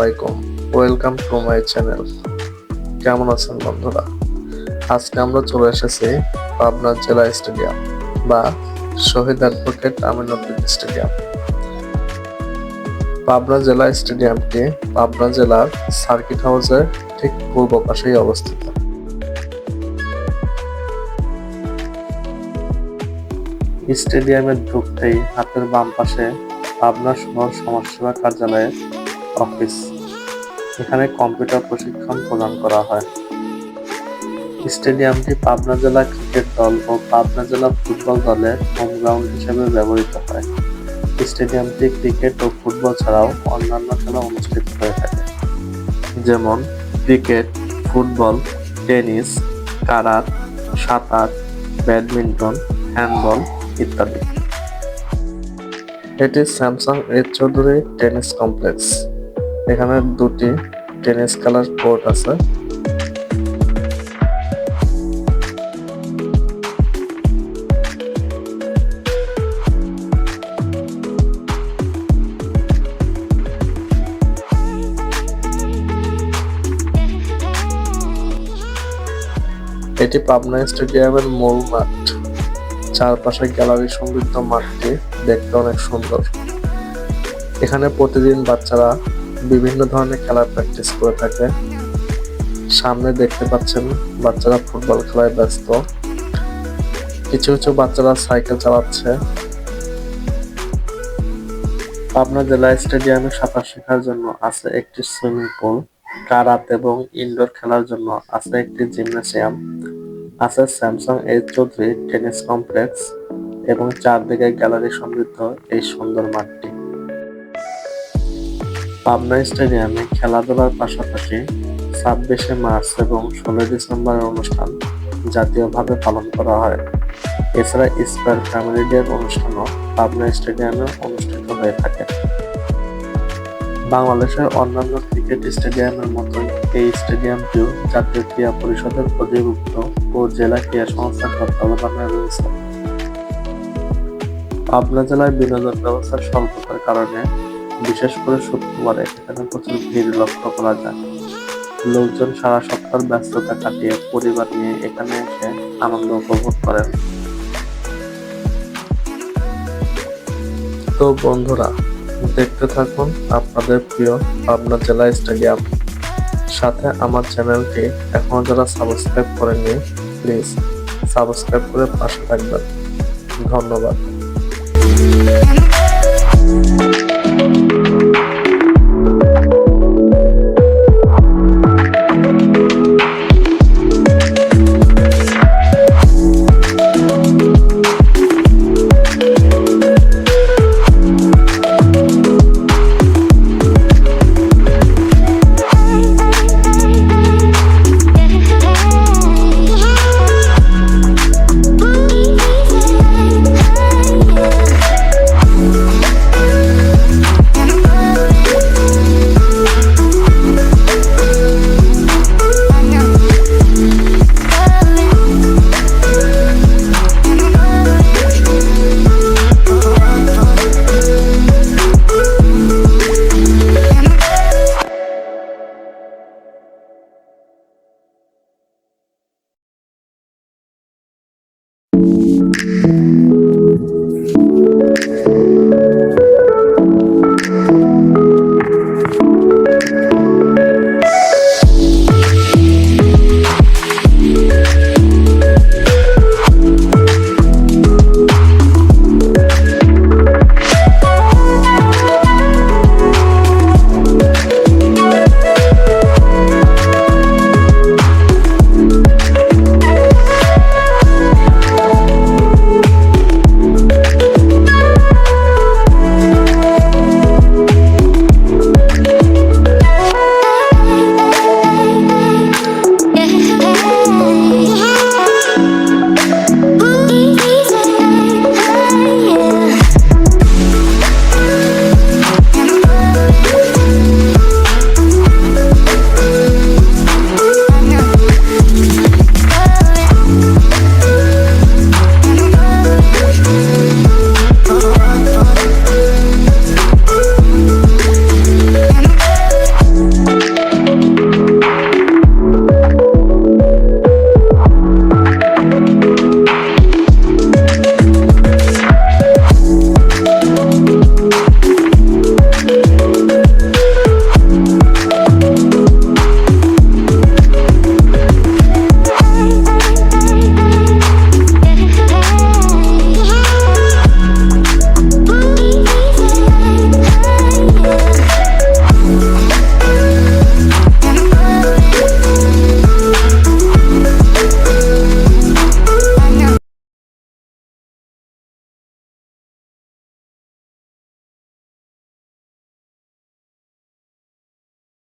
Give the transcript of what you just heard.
My channel কেমন আছেন বন্ধুরা? আজকে আমরা চলে এসেছি পাবনা জেলা স্টেডিয়াম বা শহীদ অ্যাডভোকেট আমিনুদ্দিন স্টেডিয়াম। পাবনা জেলা স্টেডিয়ামটি পাবনা জেলার সার্কিট হাউসের ঠিক পূর্ব পাশেই অবস্থিত। স্টেডিয়ামে ঢুকতেই হাতের বাম পাশে পাবনা শহর সমাজসেবা কার্যালয়ের অফিস। এখানে কম্পিউটার প্রশিক্ষণ প্রদান করা হয়। স্টেডিয়ামটি পাবনা জেলা ক্রিকেট দল ও পাবনা জেলা ফুটবল দলের হোম গ্রাউন্ড হিসেবে ব্যবহৃত হয়। স্টেডিয়ামটি ক্রিকেট ও ফুটবল ছাড়াও অন্যান্য খেলা অনুষ্ঠিত হয়ে থাকে। যেমন ক্রিকেট, ফুটবল, টেনিস কারাত সাঁতার, ব্যাডমিন্টন, হ্যান্ডবল ইত্যাদি। এটি Samsung H Chowdhury tennis complex. এখানে দুটি টেনিস কালার কোর্ট আছে। এটি পাবনা স্টেডিয়ামের মূল মাঠ। চারপাশে গ্যালারি সমৃদ্ধ মাঠটি দেখতে অনেক সুন্দর। এখানে প্রতিদিন বাচ্চারা বিভিন্ন ধরনের খেলার প্র্যাকটিস করে থাকে। সামনে দেখতে পাচ্ছেন বাচ্চারা ফুটবল খেলায় ব্যস্ত। কিছু কিছু বাচ্চারা সাইকেল চালাচ্ছে। পাবনা জেলা স্টেডিয়ামে সাঁতার শেখার জন্য আছে একটি সুইমিং পুল কারাত এবং ইনডোর খেলার জন্য আছে একটি জিমনেসিয়াম আছে Samsung H Chowdhury tennis complex এবং চারদিকে গ্যালারি সমৃদ্ধ এই সুন্দর মাঠটি। পাবনা স্টেডিয়ামে খেলাধুলার পাশাপাশি ছাব্বিশে মার্চ এবং ষোলোই ডিসেম্বরের অনুষ্ঠান জাতীয়ভাবে পালন করা হয়। এছাড়া স্কোয়ার ফ্যামিলি ডের অনুষ্ঠানও পাবনা স্টেডিয়ামে অনুষ্ঠিত হয়ে থাকে। বাংলাদেশের অন্যান্য ক্রিকেট স্টেডিয়ামের মতোই এই স্টেডিয়ামটিও জাতীয় ক্রীড়া পরিষদের অধিভুক্ত ও জেলা ক্রীড়া সংস্থার তত্ত্বাবধানে রয়েছে। পাবনা জেলায় বিনোদন ব্যবস্থার স্বল্পতার কারণে বিশেষ করে শুক্রবারে এখানে প্রচুর ভিড় লক্ষ্য করা যায়। লোকজন সারা সপ্তাহ ব্যস্ততা কাটিয়ে পরিবার নিয়ে এখানে এসে আনন্দ উপভোগ করেন। তো বন্ধুরা, দেখতে থাকুন আপনাদের প্রিয় পাবনা জেলা স্টেডিয়াম। সাথে আমার চ্যানেলটি এখনও যারা সাবস্ক্রাইব করেননি, প্লিজ সাবস্ক্রাইব করে পাশে থাকবেন। ধন্যবাদ।